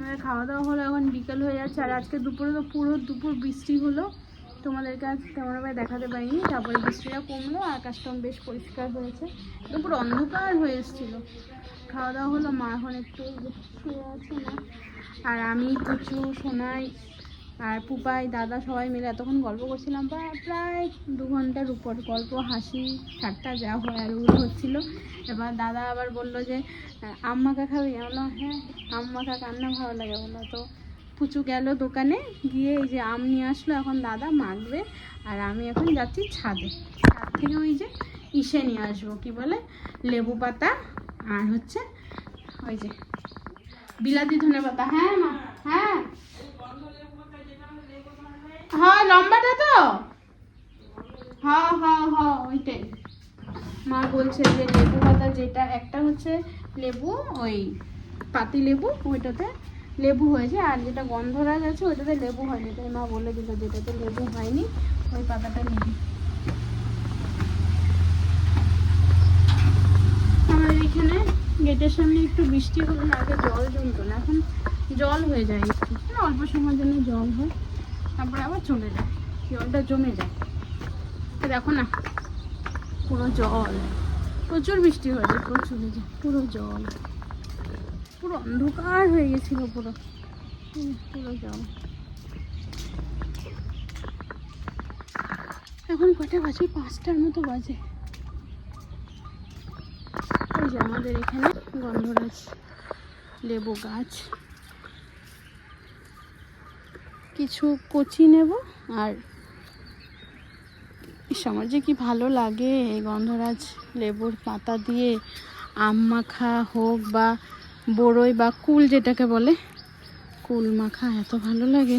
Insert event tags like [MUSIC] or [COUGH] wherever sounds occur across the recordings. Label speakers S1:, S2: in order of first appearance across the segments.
S1: আমাদের খাওয়া দাওয়া হলো, এখন বিকেল হয়ে যাচ্ছে, আর আজকে দুপুরে তো পুরো দুপুর বৃষ্টি হলো। তোমাদেরকে আজ তেমনভাবে দেখাতে পারিনি, তারপরে বৃষ্টিটা কমলো, আকাশটা বেশ পরিষ্কার হয়েছে। দুপুর অন্ধকার হয়ে এসেছিল। খাওয়া দাওয়া হলো, মা এখন একটু আছে না আর আমি কিছু সোনাই আর পুপাই দাদা সবাই মিলে এতক্ষণ গল্প করছিলাম প্রায় প্রায় দু ঘণ্টার উপর গল্প হাসি ঠাট্টা যা হয় আর ওগুলো হচ্ছিল। এবার দাদা আবার বলল যে আহ, আম মাখা খাবি বললাম হ্যাঁ আম মাখা কান্না ভালো লাগে। বলল তো পুচু গেল দোকানে গিয়ে এই যে আম নিয়ে আসলো এখন দাদা মাখবে আর আমি এখন যাচ্ছি ছাদে। ছাদ থেকে ওই যে ইসে নিয়ে আসব কি বলে লেবু পাতা আর হচ্ছে ওই যে বিলাতি ধনে পাতা। হ্যাঁ মা হ্যাঁ। হ্যাঁ লম্বাটা তো? হ্যাঁ হ্যাঁ হ্যাঁ ওইটাই। মা বলছে যে লেবু পাতা যেটা, একটা হচ্ছে লেবু, ওই পাতি লেবু, ওইটাতে লেবু হয়েছে আর যেটা গন্ধরাজ আছে, ওইটাতে লেবু হয়নি। তাই মা বলে দিল যেটাতে লেবু হয়নি, ওই পাতাটা নিবি। আমাদের এখানে গেটের সামনে একটু বৃষ্টি হলো আগে জল জমতো না। এখন জল হয়ে যায় একটু। অল্প সময়ের জন্য জল হয়। তারপরে আবার চলে যায়। জলটা জমে যায়। তো দেখো না, পুরো জল। প্রচুর বৃষ্টি হয়েছে, প্রচুর পুরো জল। পুরো অন্ধকার হয়ে গেছিল পুরো। পুরো জল। এখন কটা বাজে? পাঁচটার মতো বাজে। যে আমাদের এখানে গন্ধরাজ লেবু গাছ। কিছু কচি নেব আর আমার যে কি ভালো লাগে এই গন্ধরাজ লেবুর পাতা দিয়ে আম মাখা হোক বা বড়ই বা কুল যেটাকে বলে, কুল মাখা এত ভালো লাগে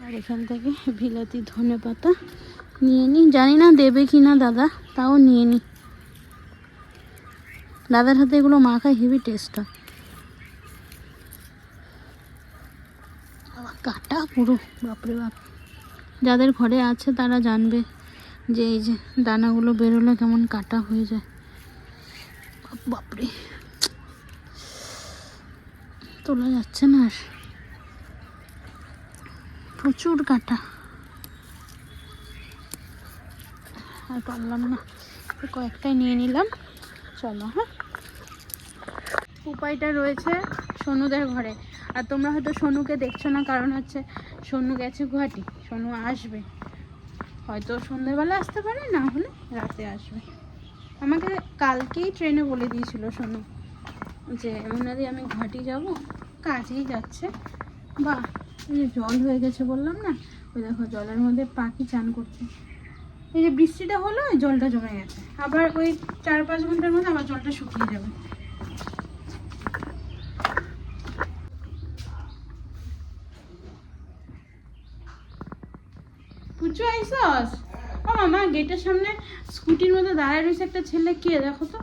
S1: আর এখান থেকে বিলাতি ধনে পাতা নিয়ে নিই জানি না দেবে কি না দাদা, তাও নিয়ে নিই দাদার হাতে এগুলো মাখায় হেভি টেস্ট হয়। কাটা পুরো, বাপরে বাপ। যাদের ঘরে আছে তারা জানবে যে এই যে দানাগুলো বেরোলে কেমন কাটা হয়ে যায়। বাপরে। তোলা যাচ্ছে না আর। প্রচুর কাটা। আর পারলাম না কয়েকটাই নিয়ে নিলাম। চলো হ্যাঁ? উপায়টা রয়েছে সোনুদের ঘরে। আর তোমরা হয়তো সোনুকে দেখছ না, কারণ হচ্ছে সোনু গেছে গুয়াহাটি। সোনু আসবে। হয়তো সন্ধ্যেবেলা আসতে পারে, না হলে রাতে আসবে। আমাকে কালকেই ট্রেনে বলে দিয়েছিল সোনু যে এমনাদি আমি ঘাটি যাব। কাজেই যাচ্ছে। বা এই যে জল হয়ে গেছে বললাম না? ওই দেখো জলের মধ্যে পাখি চান করছে। এই যে বৃষ্টিটা হলো জলটা জমে গেছে। আবার ওই চার পাঁচ ঘণ্টার মধ্যে আবার জলটা শুকিয়ে যাবে। পুচু আইসস? ও মামা গেটের সামনে স্কুটির মধ্যে দাঁড়ায় রয়েছে একটা ছেলে। কে? দেখো তো।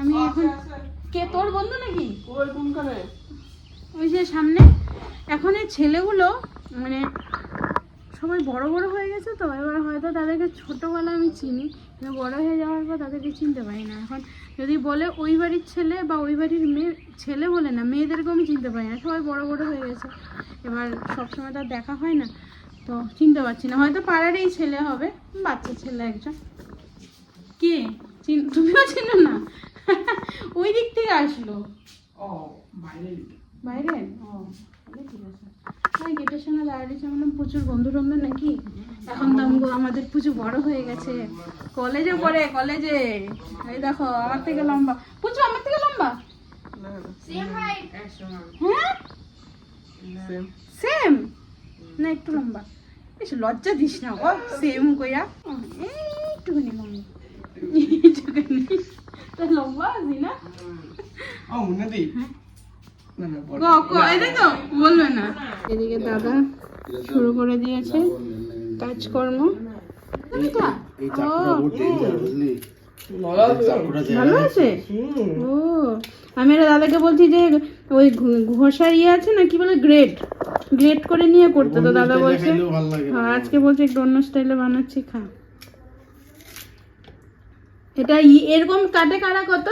S1: আমি এখন কে? তোর বন্ধু নাকি? ওই যে সামনে। এখন এই ছেলেগুলো মানে সবাই বড় বড় হয়ে গেছে তো এবার হয়তো তাদেরকে ছোটোবেলা আমি চিনি কিন্তু বড় হয়ে যাওয়ার পর তাদেরকে চিনতে পারি না। এখন যদি বলে ওই বাড়ির ছেলে বা ওই বাড়ির মেয়ে ছেলে বলে না মেয়েদেরকেও আমি চিনতে পারি না সবাই বড় বড় হয়ে গেছে। এবার সবসময় তো আর দেখা হয় না তো চিনতে পারছি না। হয়তো পাড়ারই ছেলে হবে বাচ্চা ছেলে একজন। কে? চিন- তুমিও চিনো না? [LAUGHS] ওই দিক থেকে আসলো। বাইরে ও তাহলে ঠিক আছে হ্যাঁ গেটের সামনে দাঁড়িয়েছে প্রচুর বন্ধু নাকি? এখন তো আমগো আমাদের প্রচুর বড় হয়ে গেছে। কলেজে পড়ে কলেজে। এই দেখো আমার থেকে লম্বা। আমার থেকে লম্বা? হ্যাঁ? সেম না একটু লম্বা। বেশ লজ্জা দিস না ও সেম কইরা। এইটুকুনি লম্বা লম্বা আছি না বলবে না। এদিকে দাদা শুরু করে দিয়েছে কাজকর্ম। ভালো আছে। ও আমি আর দাদাকে বলছি যে ওই ঘষার ইয়ে আছে না কি বলে গ্রেট। গ্রেট করে নিয়ে করতে। তো দাদা বলছে হ্যাঁ, আজকে বলছে একটু অন্য স্টাইলে বানাচ্ছি খা। এটা ই- এরকম কাটে কারা কত?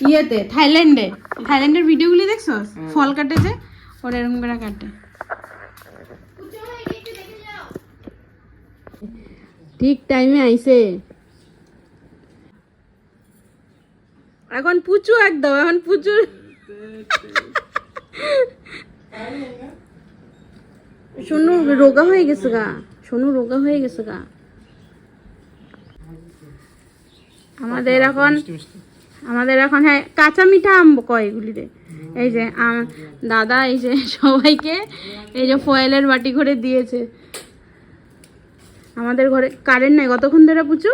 S1: ইয়েতে থাইল্যান্ডে। থাইল্যান্ডের ভিডিওগুলি দেখছ ফল কাটে যে ওরা এরকম করে কাটে। ঠিক টাইমে আইছে। এখন পুচু একদম এখন পুচুর সোনু রোগা হয়ে গেছে গা। সোনু রোগা হয়ে গেছে গা। আমাদের এখন আমাদের এখন হ্যাঁ কাঁচা মিঠা আম কয় এগুলিতে? এই যে দাদা, এই যে [LAUGHS] সবাইকে এই যে ফয়েলের বাটি করে দিয়েছে। আমাদের ঘরে, কারেন্ট নাই, কতক্ষণ ধরে পুচু?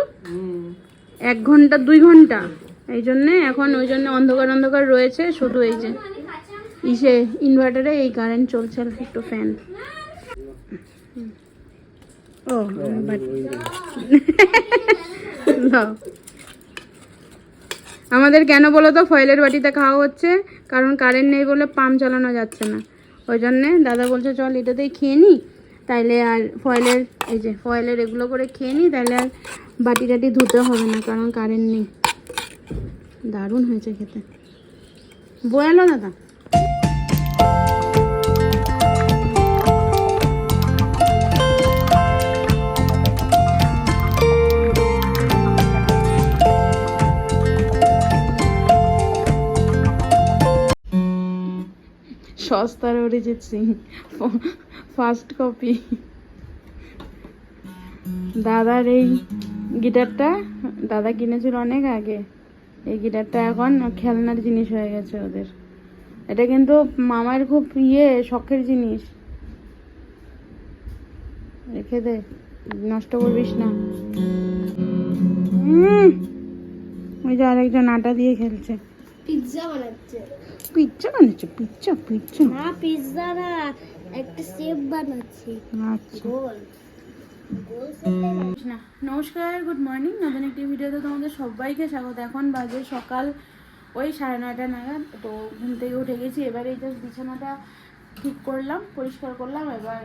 S1: এক ঘণ্টা, দুই ঘণ্টা। এই জন্যে এখন ওই জন্য অন্ধকার অন্ধকার রয়েছে, শুধু এই যে ইসে ইনভার্টারে এই কারেন্ট চলছে আর একটু ফ্যান ও বাট-। [LAUGHS] আমাদের কেন বলো তো, ফয়েলের বাটিতে খাওয়া হচ্ছে, কারণ কারেন্ট নেই বলে পাম্প চালানো যাচ্ছে না। ওই জন্যে দাদা বলছে, চল এটাতেই খেয়ে নিই তাইলে আর ফয়েলের, এই যে ফয়েলের এগুলো করে খেয়ে নিই তাহলে আর বাটি টাটি ধুতে হবে না, কারণ কারেন্ট নেই। দারুণ হয়েছে খেতে। বয়ালো দাদা। সস্তার অরিজিৎ সিং। First copy. দাদার এই গিটারটা, দাদা কিনেছিল অনেক আগে। এই গিটারটা এখন খেলনার জিনিস হয়ে গেছে ওদের। এটা কিন্তু মামার খুব ইয়ে শখের জিনিস। রেখে দে, নষ্ট করবিস না। ওই যে আরেকজন আটা দিয়ে খেলছে।
S2: পিৎজা বানাচ্ছে।
S1: পিজ্জা বানাচ্ছে? Pizza pizza.
S2: না পিৎজা না একটা শেপ বানাচ্ছি।
S1: আচ্ছা।
S2: গোল। গোল
S1: না নমস্কার গুড মর্নিং নতুন একটি ভিডিওতে তোমাদের সবাইকে স্বাগত। এখন বাজে সকাল ওই সাড়ে নয়টা নাগাদ। তো ঘুম থেকে উঠে গেছি। এবার এই জাস্ট বিছানাটা ঠিক করলাম পরিষ্কার করলাম। এবার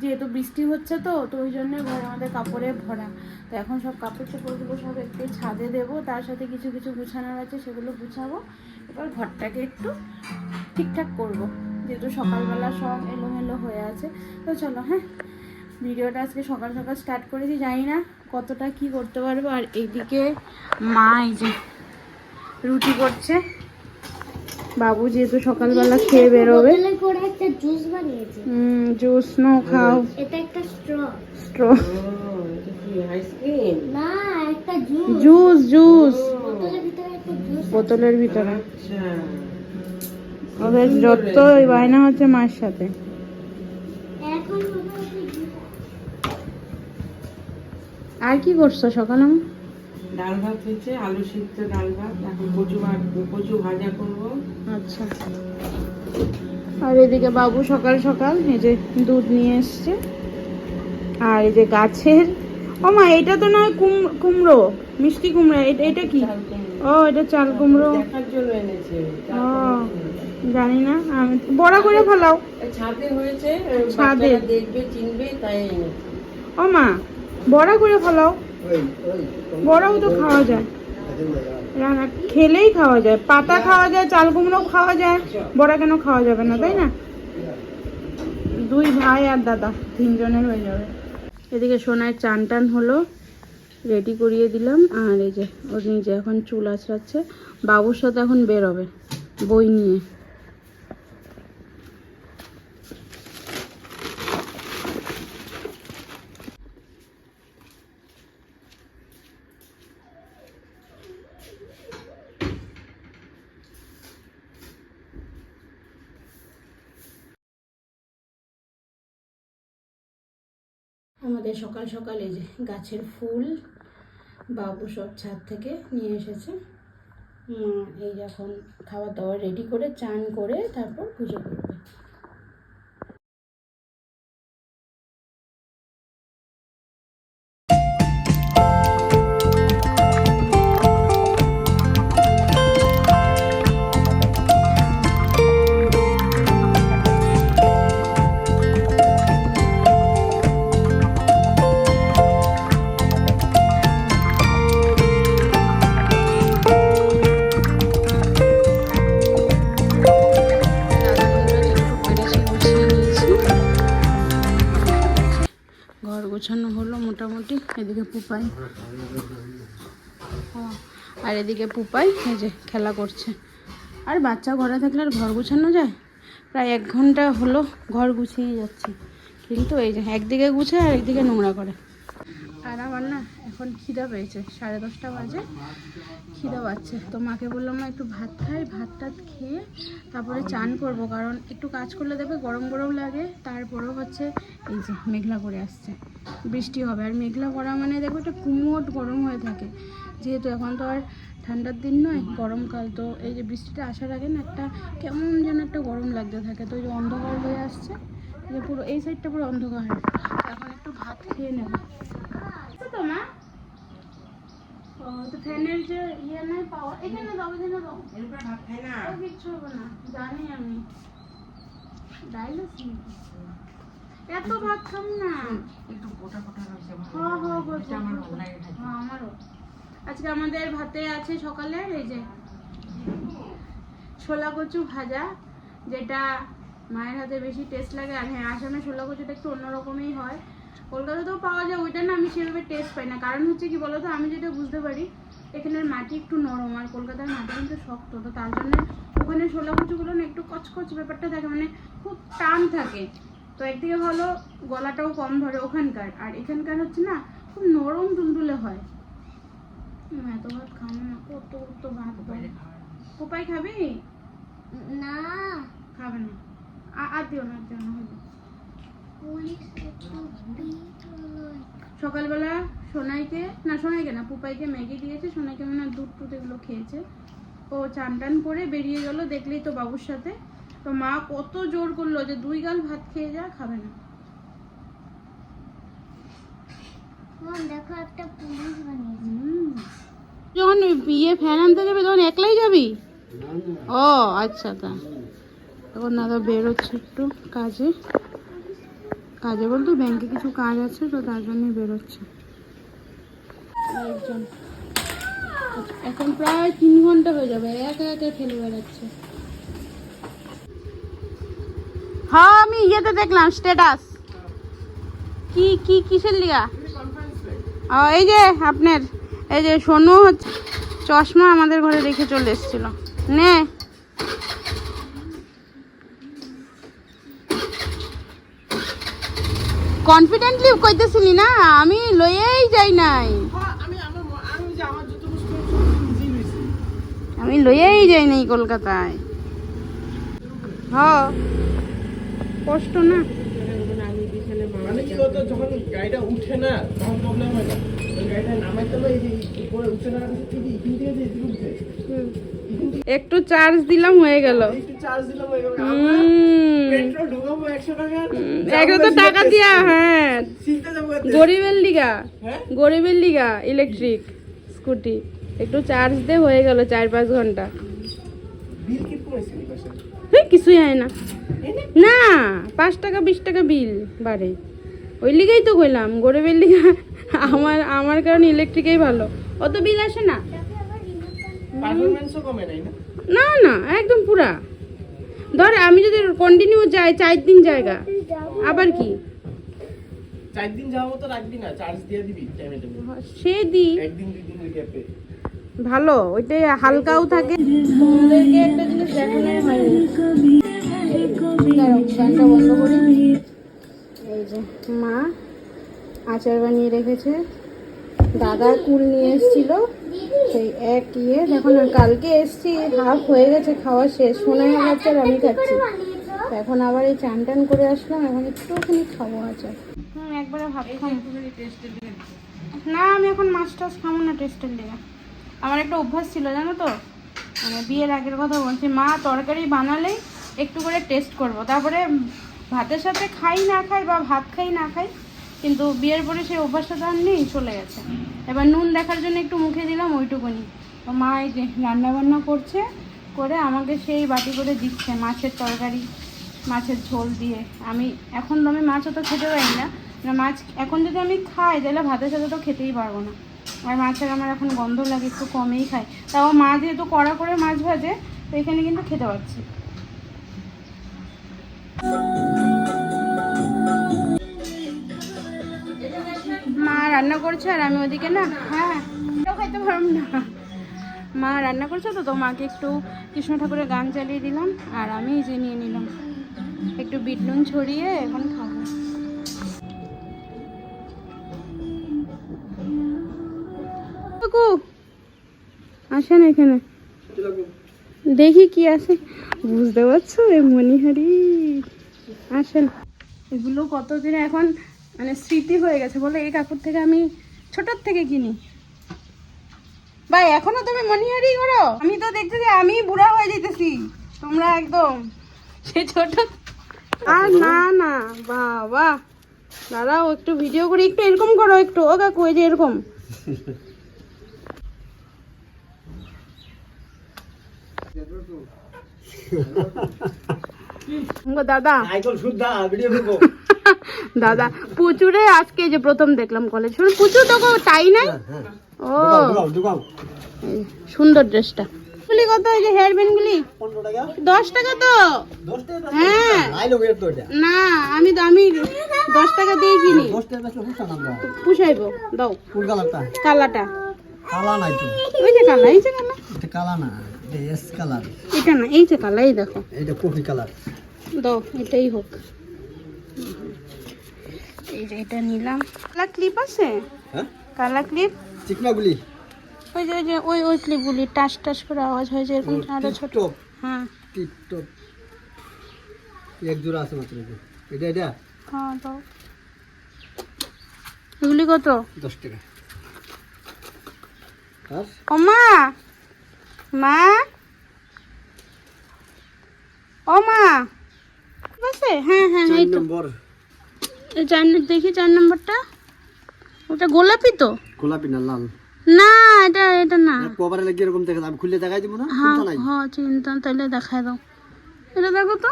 S1: যেহেতু বৃষ্টি হচ্ছে তো তো ওই জন্য ঘরে আমাদের কাপড়ে ভরা। তো এখন সব কাপড় চোপড়গুলো সব একটু ছাদে দেবো। তার সাথে কিছু কিছু গুছানোর আছে সেগুলো গুছাবো। এবার ঘরটাকে একটু ঠিকঠাক করব। যেহেতু সকালবেলা সব এলোমেলো হয়ে আছে তো চলো হ্যাঁ? ভিডিওটা আজকে সকাল সকাল স্টার্ট করেছি জানি না কতটা কি করতে পারব। আর এইদিকে মা এই যে রুটি করছে। বাবু যেহেতু সকালবেলা খেয়ে বেরোবে।
S2: বোতলে করে একটা জুস বানিয়েছে।
S1: জুস নো খাও।
S2: এটা একটা স্ট্র
S1: স্ট্র
S2: না একটা জুস
S1: জুস জুস
S2: বোতলের ভিতরে।
S1: ভিতরে ওদের যত ওই বায়না হচ্ছে মায়ের সাথে। আর কি করছ সকালে
S3: ডাল ভাত হয়েছে আলু সিদ্ধ ডাল ভাত এখন কচু ভাত কচু ভাজা করব।
S1: আচ্ছা। আর এদিকে বাবু সকাল সকাল এই যে দুধ নিয়ে এসছে। আর এই যে গাছের ও মা এটা তো নয় কুম- কুমড়ো মিষ্টি কুমড়ো এটা এটা কি? ও এটা চাল কুমড়ো। জানি না আমি বড়া করে ফেলাও।
S3: ছাদে হয়েছে
S1: ছাদে।
S3: দেখবে চিনবে তাই
S1: ও মা বড়া করে ফেলাও। বড়াও তো খাওয়া যায়। রান্না খেলেই খাওয়া যায়। পাতা খাওয়া যায় চাল কুমড়ো খাওয়া যায়। বড়া কেন খাওয়া যাবে না তাই না? দুই ভাই আর দাদা তিনজনের হয়ে যাবে। এদিকে সোনার চান টান হলো। রেডি করিয়ে দিলাম। আর এই যে ও নিজে এখন চুল আছড়াচ্ছে। বাবুর সাথে এখন বেরোবে, বই নিয়ে। আমাদের সকাল সকাল এই যে গাছের ফুল বাবু সব ছাদ থেকে নিয়ে এসেছে। এই যখন খাবার দাবার রেডি করে চান করে তারপর পুজো করবে। আর এদিকে পুপাই এই যে খেলা করছে। আর বাচ্চা ঘরে থাকলে আর ঘর গুছানো যায়? প্রায় এক ঘণ্টা হলো ঘর গুছিয়ে যাচ্ছে। কিন্তু এই যে একদিকে গুছায় আর একদিকে নোংরা করে। আর আমার না এখন খিদা পেয়েছে, সাড়ে দশটা বাজে। খিদা পাচ্ছে। তো মাকে বললাম, মা, একটু ভাত খাই, ভাত টাত খেয়ে তারপরে চান করব। কারণ একটু কাজ করলে দেখবে গরম গরম লাগে। তারপরেও হচ্ছে এই যে মেঘলা করে আসছে। বৃষ্টি হবে। আর মেঘলা করা মানে দেখবে একটা কুমোট গরম হয়ে থাকে। যেহেতু এখন তো আর ঠান্ডার দিন নয় গরমকাল তো এই যে বৃষ্টিটা আসার আগে না একটা কেমন যেন একটা গরম লাগতে থাকে। তো এই যে অন্ধকার হয়ে আসছে যে পুরো এই সাইডটা পুরো অন্ধকার। এখন একটু ভাত খেয়ে নেব। তো মা। তো ফ্যানের যে ইয়ে নাই পাওয়া এখানে দাও এখানে দাও।
S3: এরপরে ভাত খাই না।
S1: ও কিচ্ছু হবে না জানি আমি। এত ভাত খাম না।
S3: একটু গোটা গোটা রয়েছে
S1: হ্যাঁ হ্যাঁ
S3: আমার ভালো লাগে
S1: হ্যাঁ আমারও। আজকে আমাদের ভাতে আছে সকালে এই যে ছোলা কচু ভাজা, যেটা মায়ের হাতে বেশি টেস্ট লাগে। আর হ্যাঁ আসামে ছোলা কচুটা একটু অন্যরকমই হয়। কলকাতাতেও পাওয়া যায়, ওইটা না আমি সেভাবে টেস্ট পাই না। কারণ হচ্ছে কি বলতো, আমি যেটা বুঝতে পারি, এখানের মাটি একটু নরম আর কলকাতার মাটি কিন্তু শক্ত। তো তার জন্য ওখানে ছোলা কচুগুলো না একটু কচকচ ব্যাপারটা থাকে মানে খুব টান থাকে। তো একদিকে ভালো গলাটাও কম ধরে ওখানকার। আর এখানকার হচ্ছে না, খুব নরম তুলতুলে হয়। এত ভাত খাব না। কত কত ভাত।
S3: হয়।
S1: কোপাই খাবি
S2: না।
S1: খাবে? না। আর দিও না আর দিও না
S2: দিলো।
S1: সকালবেলা সোনাইকে না সোনাইকে না পুপাইকে ম্যাগি দিয়েছে। সোনাইকে মনে হয় দুধ টুধ এগুলো খেয়েছে। ও চান টান করে বেরিয়ে গেল দেখলেই তো বাবুর সাথে। তো মা কত জোর করল যে দুই গাল ভাত খেয়ে যা খাবে না
S2: মন দেখো একটা পুলিশ বানিয়েছে
S1: যখন বিয়ে ফ্যান আনতে যাবে তখন একলাই যাবি? ও আচ্ছা তা। তখন দাদা বেরোচ্ছে একটু কাজে। কাজে বলতে ব্যাংকে কিছু কাজ আছে তো তার জন্যই বেরোচ্ছে। এখন প্রায় তিন ঘণ্টা হয়ে যাবে একা একা খেলে বেড়াচ্ছে। হ্যাঁ আমি ইয়েতে দেখলাম স্ট্যাটাস কি কি কিসের লিগা? এই যে আপনার, এই যে সোনু চশমা আমাদের ঘরে রেখে চলে এসেছিল। নে। কনফিডেন্টলি কইতেছিলি না, আমি লইয়েই যাই নাই।
S3: আমি
S1: লইয়েই যাই নাই কলকাতায়। হ, কষ্ট না।
S4: কি যখন গাড়িটা উঠে না তখন প্রবলেম হয় না। গাড়িটা নামাইতে হবে এই যে উপরে উঠে না ঠিক এখান থেকে যে উঠছে
S1: একটু চার্জ দিলাম হয়ে গেল।
S4: একটু হয়ে
S1: তো টাকা দিয়া হ্যাঁ।
S4: এতে।
S1: গরিবের লিগা।
S4: হ্যাঁ?
S1: গরিবের লিগা ইলেকট্রিক স্কুটি একটু চার্জ দে হয়ে গেল চার পাঁচ ঘণ্টা। কিছুই হয় না। না পাঁচ টাকা বিশ টাকা বিল বাড়ে। ওই লিগেই তো কইলাম গরিবের লিগা আমার আমার কারণে ইলেকট্রিকেই ভালো। অত বিল আসে না।
S4: না?
S1: না না একদম পুরা। ধর আমি যদি কন্টিনিউ যাই চার দিন জায়গা। আবার কি?
S4: চার দিন যাওয়ার মতো রাখবি না চার্জ দিয়ে দিবি টাইমে টাইমে
S1: সে দি।
S4: একদিন দুই দিন গ্যাপে
S1: ভালো ওইটাই হালকাও থাকে। একটা জিনিস দেখানোই হয়নি গানটা বন্ধ করি এই যে মা আচার বানিয়ে রেখেছে। দাদা কুল নিয়ে এসেছিল। সেই এক ইয়ে দেখো না কালকে এসছি হাফ হয়ে গেছে খাওয়া শেষ। শোনা যাচ্ছে আর আমি খাচ্ছি। এখন আবার এই চান টান করে আসলাম এখন একটুখানি খাব আচার। হুম একবারে
S3: দিতে।
S1: না আমি এখন মাছ টাছ খাব না টেস্টের লেগে। আমার একটা অভ্যাস ছিল জানো তো? মানে বিয়ের আগের কথা বলছি মা তরকারি বানালেই একটু করে টেস্ট করব। তারপরে ভাতের সাথে খাই, না খাই বা ভাত খাই, না খাই, কিন্তু বিয়ের পরে সেই অভ্যাসটা তো আর নেই, চলে গেছে। এবার নুন দেখার জন্য একটু মুখে দিলাম, ওইটুকুনি। মা এই যে রান্নাবান্না করছে, করে আমাকে সেই বাটি করে দিচ্ছে, মাছের তরকারি, মাছের ঝোল দিয়ে। আমি এখন তো আমি মাছ অত খেতে পারি না। না মাছ এখন যদি আমি খাই, তাহলে ভাতের সাথে তো খেতেই পারব না। আর মাছের আমার এখন গন্ধ লাগে, একটু কমেই খাই। তাও মা যেহেতু কড়া করে মাছ ভাজে, তো এখানে কিন্তু খেতে পারছি মা রান্না করছে আর আমি ওদিকে না হ্যাঁ। খাইতে পারব না। মা রান্না করছে তো তো মাকে একটু কৃষ্ণ ঠাকুরের গান চালিয়ে দিলাম আর আমি এই যে নিয়ে নিলাম। একটু বিট নুন ছড়িয়ে এখন খাব। আসেন এখানে। দেখি কি আছে। বুঝতে পারছ এই মণিহারি? আসেন। এগুলো কতদিন এখন মানে স্মৃতি হয়ে গেছে বলে, এই কাকুর থেকে আমি ছোটোর থেকে কিনি। ভাই, এখনও তুমি মণিহারি করো? আমি তো দেখতেছি আমি বুড়া হয়ে যেতেছি, তোমরা একদম সে ছোট। আর না না, বাবা। দাঁড়াও, একটু ভিডিও করি, একটু এরকম করো, একটু। ও কাকু, এই যে এরকম। দাদা। [LAUGHS] দাদা পুচুরে আজকে যে প্রথম দেখলাম কলেজ শুনে পুচু তো তাই নাই? ও। সুন্দর ড্রেসটা। গুলি কত এই যে হেয়ার ব্যান্ড গুলি দশ টাকা তো? হ্যাঁ। না আমি তো আমি দশ টাকা দিয়ে কিনি। পুষাইবো দাও। কালাটা।
S4: কালা নাই
S1: ওই যে কালা এই যে কালা।
S4: কালা না। এটা কালার।
S1: এটা না এই যে কালা এই দেখো।
S4: এটা কফি কালার।
S1: দাও এটাই হোক। এই যে এটা নিলাম। কালা ক্লিপ আছে?
S4: হ্যাঁ?
S1: কালা ক্লিপ
S4: চিকনাগুলি।
S1: ওই যে ওই যে ওই ওই ক্লিপগুলি টাস টাস করে আওয়াজ হয় যে এরকম আরও ছোট। হ্যাঁ।
S4: Tip top. এক জোড়া আছে মাত্র এটা। এটা এটা?
S1: হ্যাঁ দাও। এগুলি কত?
S4: দশ টাকা। আর?
S1: ও মা মা? ও মা? আছে? হ্যাঁ হ্যাঁ এই তো।
S4: নম্বর।
S1: এই চার দেখি চার নম্বরটা। ওটা গোলাপি তো?
S4: গোলাপি না লাল?
S1: না এটা এটা না।
S4: কভারে লাগিয়ে এরকম দেখা আমি খুলে দেখাই দিব না?
S1: হ্যাঁ হ্যাঁ চিন্তা তাহলে দেখায় দাও। এটা দেখো তো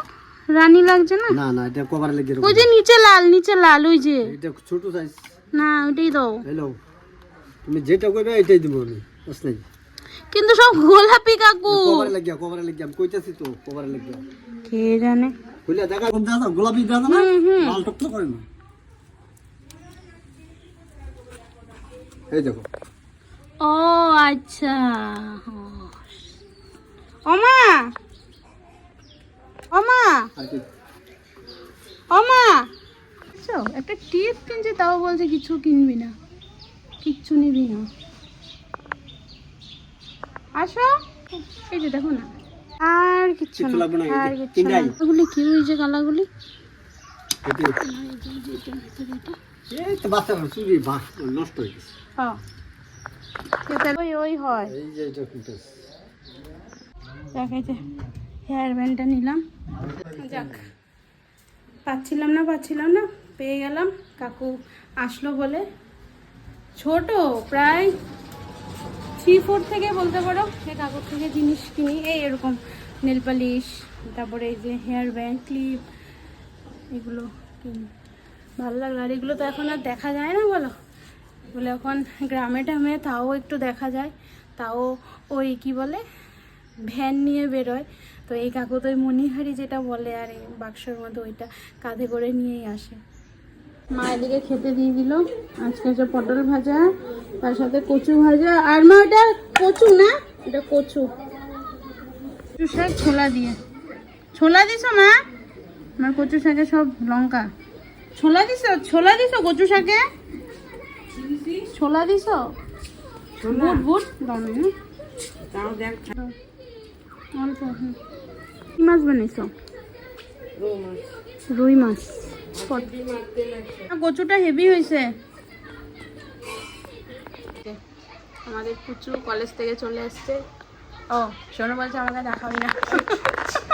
S1: রানী লাগছে না?
S4: না না এটা কভারে লাগিয়ে
S1: ওই যে নিচে লাল নিচে লাল ওই যে।
S4: এটা ছোট সাইজ
S1: না ওইটাই দাও।
S4: হ্যালো তুমি যেটা কইবে এটাই দিব আমি। নাই।
S1: কিন্তু সব গোলাপি কাকু।
S4: কভারে লাগিয়া কভারে লাগিয়া আমি কইতাছি তো কভারে লাগিয়া
S1: কে জানে?
S4: খুলে দেখা কোন দাদা গোলাপি দাদা না? লাল টক করে না। এই দেখো।
S1: ও আচ্ছা। ওমা ওমা ওমা আচ্ছা একটা টিপ কিনছে তাও বলছে কিছু কিনবি না। কিচ্ছু নিবি না। আসো। এই যে দেখো না আর কিচ্ছু না আর কিচ্ছু না। ওগুলি কি ওই যে
S4: যে
S1: হেয়ার ব্যান্ডটা নিলাম। যাক পাচ্ছিলাম না পাচ্ছিলাম না পেয়ে গেলাম। কাকু আসলো বলে। ছোট প্রায় থ্রি ফোর থেকে বলতে পারো সে কাকুর থেকে জিনিস কিনি, এই এরকম নেল পালিশ তারপরে এই যে হেয়ার ব্যান্ড ক্লিপ এগুলো কিনি। ভালো লাগল। আর এগুলো তো এখন আর দেখা যায় না, বলো? বলে এখন গ্রামে টামে তাও একটু দেখা যায়। তাও ওই কি বলে? ভ্যান নিয়ে বেরোয়। তো এই কাকু তো ওই মণিহারি যেটা বলে আর এই বাক্সর মধ্যে ওইটা কাঁধে করে নিয়েই আসে। মা এদিকে খেতে দিয়ে দিল। আজকে হচ্ছে পটল ভাজা তার সাথে কচু ভাজা। আর মা ওটা কচু না এটা কচু। কচু শাক ছোলা দিয়ে। ছোলা দিছ মা? আমার কচু শাকে সব লঙ্কা। ছোলা দিছ? ছোলা দিছ কচু শাকে? ছোলা দিছ? বুট বুট হ্যাঁ? অল্প মাছ বানাইছো
S3: রৌ মাছ।
S1: মাছ কচুটা হেভি হয়েছে। আমাদের কুচু কলেজ থেকে চলে এসছে। ও শোনো বলছে আমাকে দেখাবি না। [LAUGHS]